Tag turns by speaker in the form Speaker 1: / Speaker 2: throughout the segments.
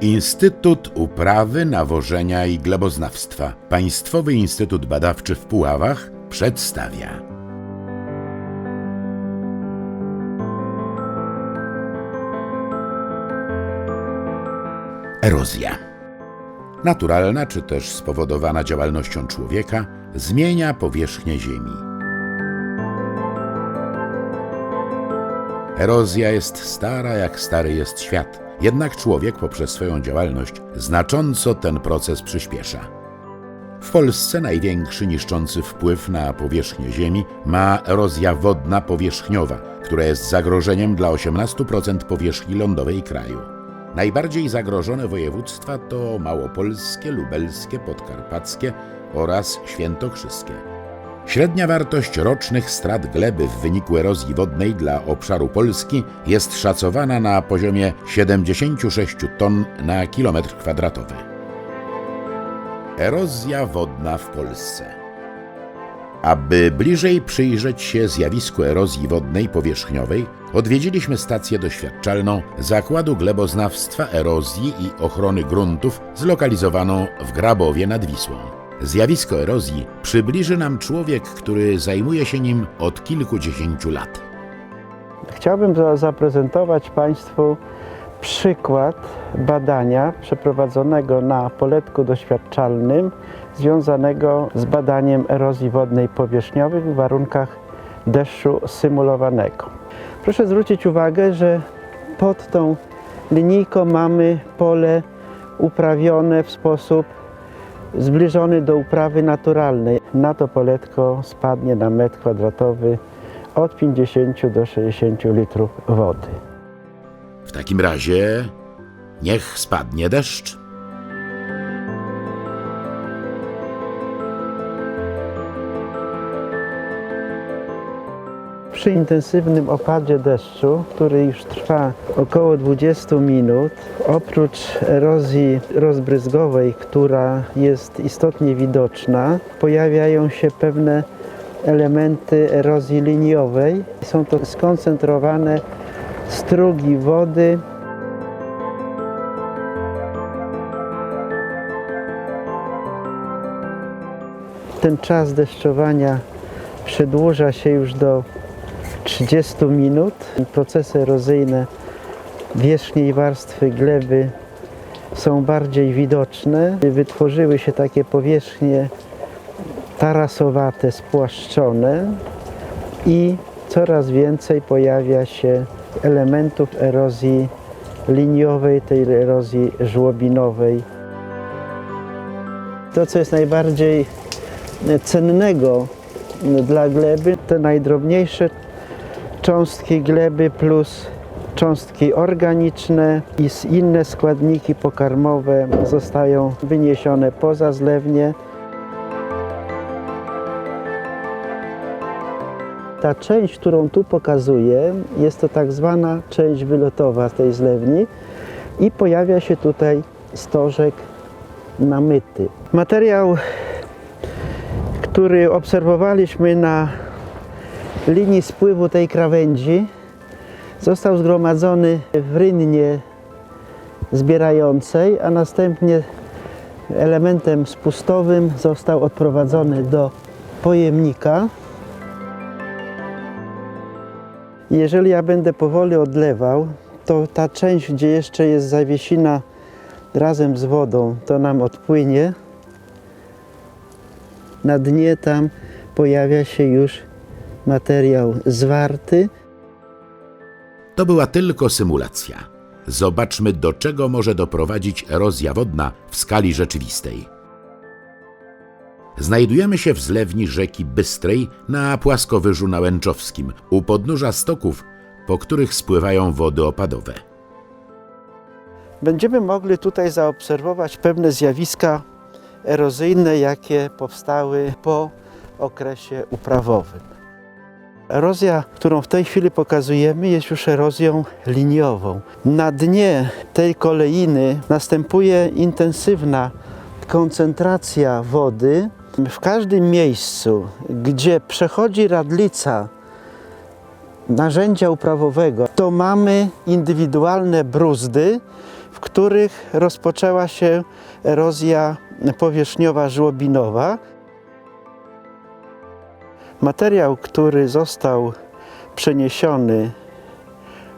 Speaker 1: Instytut Uprawy, Nawożenia i Gleboznawstwa Państwowy Instytut Badawczy w Puławach przedstawia. Erozja. Naturalna czy też spowodowana działalnością człowieka zmienia powierzchnię Ziemi. Erozja jest stara jak stary jest świat, jednak człowiek poprzez swoją działalność znacząco ten proces przyspiesza. W Polsce największy niszczący wpływ na powierzchnię Ziemi ma erozja wodna powierzchniowa, która jest zagrożeniem dla 18% powierzchni lądowej kraju. Najbardziej zagrożone województwa to małopolskie, lubelskie, podkarpackie oraz świętokrzyskie. Średnia wartość rocznych strat gleby w wyniku erozji wodnej dla obszaru Polski jest szacowana na poziomie 76 ton na kilometr kwadratowy. Erozja wodna w Polsce. Aby bliżej przyjrzeć się zjawisku erozji wodnej powierzchniowej, odwiedziliśmy stację doświadczalną Zakładu Gleboznawstwa, Erozji i Ochrony Gruntów zlokalizowaną w Grabowie nad Wisłą. Zjawisko erozji przybliży nam człowiek, który zajmuje się nim od kilkudziesięciu lat.
Speaker 2: Chciałbym za- zaprezentować Państwu przykład badania przeprowadzonego na poletku doświadczalnym związanego z badaniem erozji wodnej powierzchniowej w warunkach deszczu symulowanego. Proszę zwrócić uwagę, że pod tą linijką mamy pole uprawione w sposób zbliżony do uprawy naturalnej. Na to poletko spadnie na metr kwadratowy od 50 do 60 litrów wody.
Speaker 1: W takim razie niech spadnie deszcz.
Speaker 2: Przy intensywnym opadzie deszczu, który już trwa około 20 minut, oprócz erozji rozbryzgowej, która jest istotnie widoczna, pojawiają się pewne elementy erozji liniowej. Są to skoncentrowane strugi wody ten czas deszczowania przedłuża się już do 30 minut. Procesy erozyjne wierzchniej warstwy gleby są bardziej widoczne. Wytworzyły się takie powierzchnie tarasowate, spłaszczone i coraz więcej pojawia się elementów erozji liniowej, tej erozji żłobinowej. To, co jest najbardziej cennego dla gleby, te najdrobniejsze cząstki gleby plus cząstki organiczne i inne składniki pokarmowe zostają wyniesione poza zlewnię. Ta część, którą tu pokazuję, jest to tak zwana część wylotowa tej zlewni i pojawia się tutaj stożek namyty. Materiał, który obserwowaliśmy na linii spływu tej krawędzi został zgromadzony w rynnie zbierającej, a następnie elementem spustowym został odprowadzony do pojemnika. Jeżeli ja będę powoli odlewał, to ta część, gdzie jeszcze jest zawiesina razem z wodą, to nam odpłynie. Na dnie tam pojawia się już materiał zwarty.
Speaker 1: To była tylko symulacja. Zobaczmy, do czego może doprowadzić erozja wodna w skali rzeczywistej. Znajdujemy się w zlewni rzeki Bystrej na płaskowyżu nałęczowskim, u podnóża stoków, po których spływają wody opadowe.
Speaker 2: Będziemy mogli tutaj zaobserwować pewne zjawiska erozyjne, jakie powstały po okresie uprawowym. Erozja, którą w tej chwili pokazujemy, jest już erozją liniową. Na dnie tej kolejiny następuje intensywna koncentracja wody. W każdym miejscu, gdzie przechodzi radlica narzędzia uprawowego, to mamy indywidualne bruzdy, w których rozpoczęła się erozja powierzchniowa żłobinowa. Materiał, który został przeniesiony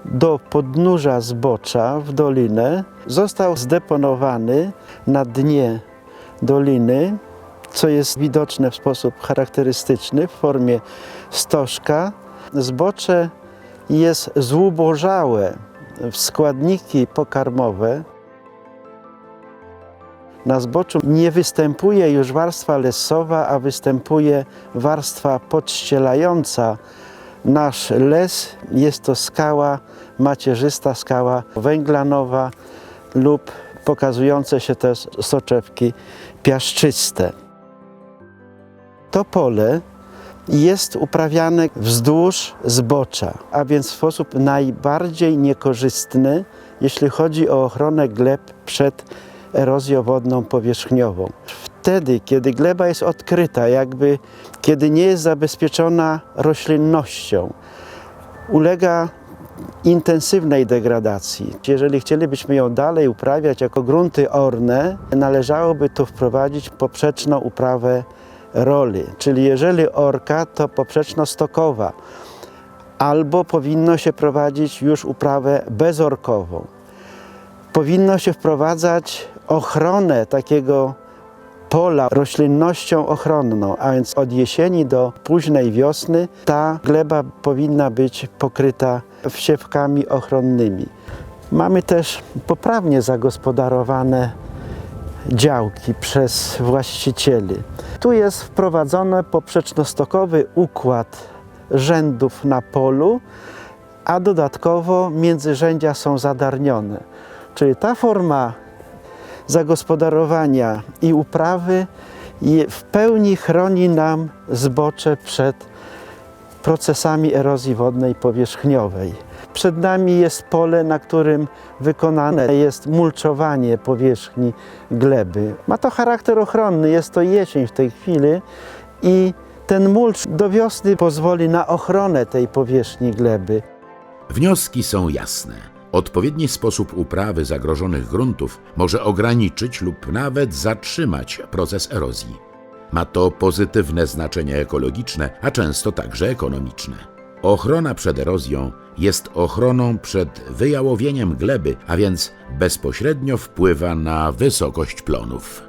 Speaker 2: do podnóża zbocza w dolinę, został zdeponowany na dnie doliny, co jest widoczne w sposób charakterystyczny w formie stożka. Zbocze jest zubożałe w składniki pokarmowe. Na zboczu nie występuje już warstwa lesowa, a występuje warstwa podścielająca nasz les. Jest to skała macierzysta, skała węglanowa lub pokazujące się też soczewki piaszczyste. To pole jest uprawiane wzdłuż zbocza, a więc w sposób najbardziej niekorzystny, jeśli chodzi o ochronę gleb przed erozją wodną powierzchniową. Wtedy, kiedy gleba jest odkryta, jakby kiedy nie jest zabezpieczona roślinnością, ulega intensywnej degradacji. Jeżeli chcielibyśmy ją dalej uprawiać jako grunty orne, należałoby tu wprowadzić poprzeczną uprawę roli, czyli jeżeli orka, to poprzeczno-stokowa, albo powinno się prowadzić już uprawę bezorkową. Powinno się wprowadzać ochronę takiego pola roślinnością ochronną, a więc od jesieni do późnej wiosny ta gleba powinna być pokryta wsiewkami ochronnymi. Mamy też poprawnie zagospodarowane działki przez właścicieli. Tu jest wprowadzony poprzecznostokowy układ rzędów na polu, a dodatkowo międzyrzędzia są zadarnione. Czyli ta forma zagospodarowania i uprawy je- w pełni chroni nam zbocze przed procesami erozji wodnej powierzchniowej. Przed nami jest pole, na którym wykonane jest mulczowanie powierzchni gleby. Ma to charakter ochronny, jest to jesień w tej chwili i ten mulcz do wiosny pozwoli na ochronę tej powierzchni gleby.
Speaker 1: Wnioski są jasne. Odpowiedni sposób uprawy zagrożonych gruntów może ograniczyć lub nawet zatrzymać proces erozji. Ma to pozytywne znaczenie ekologiczne, a często także ekonomiczne. Ochrona przed erozją jest ochroną przed wyjałowieniem gleby, a więc bezpośrednio wpływa na wysokość plonów.